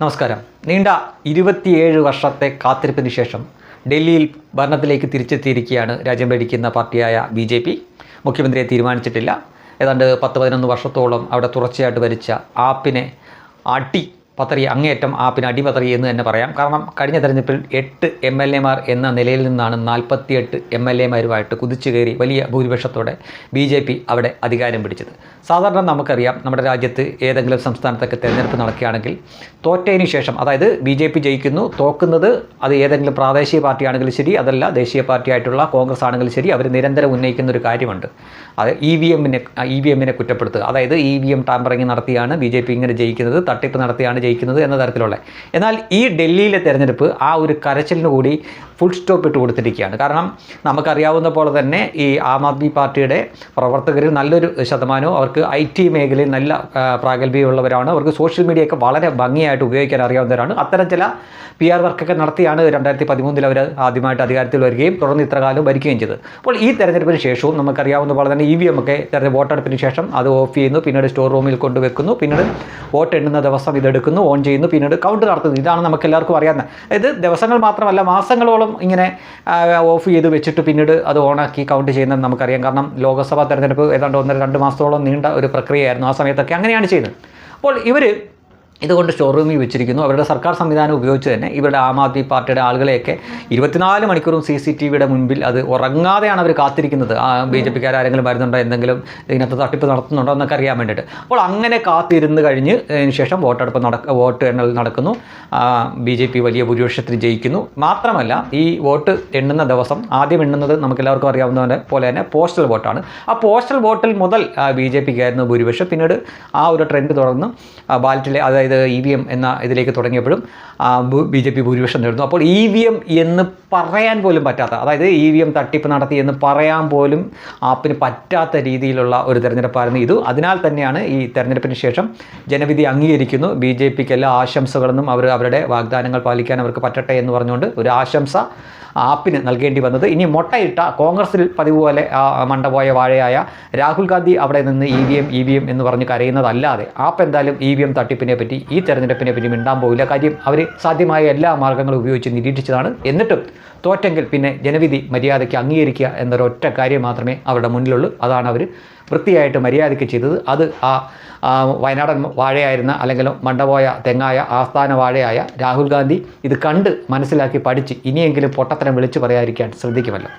നമസ്കാരം. നീണ്ട ഇരുപത്തിയേഴ് വർഷത്തെ കാത്തിരിപ്പിന് ശേഷം ഡൽഹിയിൽ ഭരണത്തിലേക്ക് തിരിച്ചെത്തിയിരിക്കുകയാണ് രാജ്യം ഭരിക്കുന്ന പാർട്ടിയായ ബി ജെ പി. മുഖ്യമന്ത്രിയെ തീരുമാനിച്ചിട്ടില്ല. ഏതാണ്ട് പത്ത് പതിനൊന്ന് വർഷത്തോളം അവിടെ തുടർച്ചയായിട്ട് ഭരിച്ച ആപ്പിനെ അടി പത്തറി അങ്ങേയറ്റം ആപ്പിന് അടിപത്രി എന്ന് തന്നെ പറയാം. കാരണം കഴിഞ്ഞ തെരഞ്ഞെടുപ്പിൽ എട്ട് എം എൽ എമാർ എന്ന നിലയിൽ നിന്നാണ് നാൽപ്പത്തിയെട്ട് എം എൽ എമാരുമായിട്ട് കുതിച്ചു കയറി വലിയ ഭൂരിപക്ഷത്തോടെ ബി ജെ പി അവിടെ അധികാരം പിടിച്ചത്. സാധാരണ നമുക്കറിയാം നമ്മുടെ രാജ്യത്ത് ഏതെങ്കിലും സംസ്ഥാനത്തൊക്കെ തിരഞ്ഞെടുപ്പ് നടക്കുകയാണെങ്കിൽ തോറ്റതിന് ശേഷം അതായത് ബി ജെ പി ജയിക്കുന്നു തോക്കുന്നത് അത് ഏതെങ്കിലും പ്രാദേശിക പാർട്ടിയാണെങ്കിലും ശരി അതല്ല ദേശീയ പാർട്ടിയായിട്ടുള്ള കോൺഗ്രസ് ആണെങ്കിലും ശരി അവർ നിരന്തരം ഉന്നയിക്കുന്ന ഒരു കാര്യമുണ്ട്. അത് ഇ വി എമ്മിനെ ഇ വി എമ്മിനെ കുറ്റപ്പെടുത്തുക. അതായത് ഇ വി എം ടാമ്പറിങ് നടത്തിയാണ് ബി ജെ പി ഇങ്ങനെ ജയിക്കുന്നത് തട്ടിപ്പ് നടത്തിയാണ് ജയിക്കുന്നത് എന്ന തരത്തിലുള്ള. എന്നാൽ ഈ ഡൽഹിയിലെ തെരഞ്ഞെടുപ്പ് ആ ഒരു കരച്ചിലിന് കൂടി ഫുൾ സ്റ്റോപ്പ് ഇട്ട് കൊടുത്തിരിക്കുകയാണ്. കാരണം നമുക്കറിയാവുന്ന പോലെ തന്നെ ഈ ആം ആദ്മി പാർട്ടിയുടെ പ്രവർത്തകരിൽ നല്ലൊരു ശതമാനവും അവർക്ക് ഐ ടി മേഖലയിൽ നല്ല പ്രാഗൽഭ്യമുള്ളവരാണ്. അവർക്ക് സോഷ്യൽ മീഡിയയൊക്കെ വളരെ ഭംഗിയായിട്ട് ഉപയോഗിക്കാൻ അറിയാവുന്നവരാണ്. അത്തരം ചില പി ആർ വർക്കൊക്കെ നടത്തിയാണ് രണ്ടായിരത്തി പതിമൂന്നിൽ അവർ ആദ്യമായിട്ട് അധികാരത്തിൽ വരികയും തുടർന്ന് ഇത്രകാലം ഭരിക്കുകയും ചെയ്തത്. അപ്പോൾ ഈ തെരഞ്ഞെടുപ്പിന് ശേഷവും നമുക്കറിയാവുന്ന പോലെ തന്നെ ഇ വി എം ഒക്കെ തെരഞ്ഞെടുപ്പ് വോട്ടെടുപ്പിന് ശേഷം അത് ഓഫ് ചെയ്യുന്നു. പിന്നീട് സ്റ്റോർ റൂമിൽ കൊണ്ടുവെക്കുന്നു. പിന്നീട് വോട്ട് എണ്ണുന്ന ദിവസം ഇതെടുക്കുന്നു ഓൺ ചെയ്യുന്നു. പിന്നീട് കൗണ്ട് നടത്തുന്നു. ഇതാണ് നമുക്ക് എല്ലാവർക്കും അറിയാവുന്നത്. ഇത് ദിവസങ്ങൾ മാത്രമല്ല മാസങ്ങളോളം ഇങ്ങനെ ഓഫ് ചെയ്ത് വെച്ചിട്ട് പിന്നീട് അത് ഓണാക്കി കൗണ്ട് ചെയ്യുന്നത് നമുക്കറിയാം. കാരണം ലോക്സഭാ തെരഞ്ഞെടുപ്പ് ഏതാണ്ട് ഒന്നര രണ്ട് മാസത്തോളം നീണ്ട ഒരു പ്രക്രിയയായിരുന്നു ആ സമയത്തൊക്കെ അങ്ങനെയാണ് ചെയ്യുന്നത് അപ്പോൾ ഇവർ ഇതുകൊണ്ട് ഷോറൂമിൽ വെച്ചിരിക്കുന്നു. അവരുടെ സർക്കാർ സംവിധാനം ഉപയോഗിച്ച് തന്നെ ഇവരുടെ ആം ആദ്മി പാർട്ടിയുടെ ആളുകളെയൊക്കെ ഇരുപത്തിനാല് മണിക്കൂറും സി സി ടി വിയുടെ മുൻപിൽ അത് ഉറങ്ങാതെയാണ് അവർ കാത്തിരിക്കുന്നത്. ബി ജെ പിക്കാർ ആരെങ്കിലും വരുന്നുണ്ടോ എന്തെങ്കിലും ഇതിനകത്ത് തട്ടിപ്പ് നടത്തുന്നുണ്ടോ എന്നൊക്കെ അറിയാൻ വേണ്ടിയിട്ട്. അപ്പോൾ അങ്ങനെ കാത്തിരുന്ന് കഴിഞ്ഞ് ശേഷം വോട്ടെടുപ്പ് നടക്ക വോട്ട് എണ്ണൽ നടക്കുന്നു. ബി ജെ പി വലിയ ഭൂരിപക്ഷത്തിൽ ജയിക്കുന്നു. മാത്രമല്ല ഈ വോട്ട് എണ്ണുന്ന ദിവസം ആദ്യം എണ്ണുന്നത് നമുക്ക് എല്ലാവർക്കും അറിയാവുന്ന പോലെ തന്നെ പോസ്റ്റൽ വോട്ടാണ്. ആ പോസ്റ്റൽ വോട്ടിൽ മുതൽ ബി ജെ പിക്കായിരുന്നു ഭൂരിപക്ഷം. പിന്നീട് ആ ഒരു ട്രെൻഡ് തുടർന്ന് ബാലറ്റിലെ അതായത് ഇ വി എം എന്ന ഇതിലേക്ക് തുടങ്ങിയപ്പോഴും ബി ജെ പി ഭൂരിപക്ഷം നേടുന്നു. അപ്പോൾ ഇ വി എം എന്ന് പറയാൻ പോലും പറ്റാത്ത അതായത് ഇ വി എം തട്ടിപ്പ് നടത്തി എന്ന് പറയാൻ പോലും ആപ്പിന് പറ്റാത്ത രീതിയിലുള്ള ഒരു തെരഞ്ഞെടുപ്പായിരുന്നു ഇത്. അതിനാൽ തന്നെയാണ് ഈ തെരഞ്ഞെടുപ്പിന് ശേഷം ജനവിധി അംഗീകരിക്കുന്നു. ബി ജെ പിക്ക് എല്ലാ ആശംസകളെന്നും അവർ അവരുടെ വാഗ്ദാനങ്ങൾ പാലിക്കാൻ അവർക്ക് പറ്റട്ടെ എന്ന് പറഞ്ഞുകൊണ്ട് ഒരു ആശംസ ആപ്പിന് നൽകേണ്ടി വന്നത്. ഇനി മുട്ടയിട്ട കോൺഗ്രസിൽ പതിവ് പോലെ മണ്ടപോയ വാഴയായ രാഹുൽ ഗാന്ധി അവിടെ നിന്ന് E V M E V M എന്ന് പറഞ്ഞ് കരയുന്നതല്ലാതെ ആപ്പ് എന്തായാലും ഇ വി എം തട്ടിപ്പിനെ പറ്റി ഈ തെരഞ്ഞെടുപ്പിനെ പിന്നെ മിണ്ടാൻ പോകില്ല കാര്യം അവർ സാധ്യമായ എല്ലാ മാർഗങ്ങളും ഉപയോഗിച്ച് നിരീക്ഷിച്ചതാണ്. എന്നിട്ടും തോറ്റെങ്കിൽ പിന്നെ ജനവിധി മര്യാദയ്ക്ക് അംഗീകരിക്കുക എന്നൊരൊറ്റ കാര്യം മാത്രമേ അവരുടെ മുന്നിലുള്ളൂ. അതാണ് അവർ വൃത്തിയായിട്ട് മര്യാദയ്ക്ക് ചെയ്തത്. അത് ആ വയനാടൻ വാഴയായിരുന്ന അല്ലെങ്കിൽ മണ്ടപോയ തെങ്ങായ ആസ്ഥാന വാഴയായ രാഹുൽ ഗാന്ധി ഇത് കണ്ട് മനസ്സിലാക്കി പഠിച്ച് ഇനിയെങ്കിലും പൊട്ടത്തരം വിളിച്ചു പറയാതിരിക്കാൻ ശ്രദ്ധിക്കുമല്ലോ.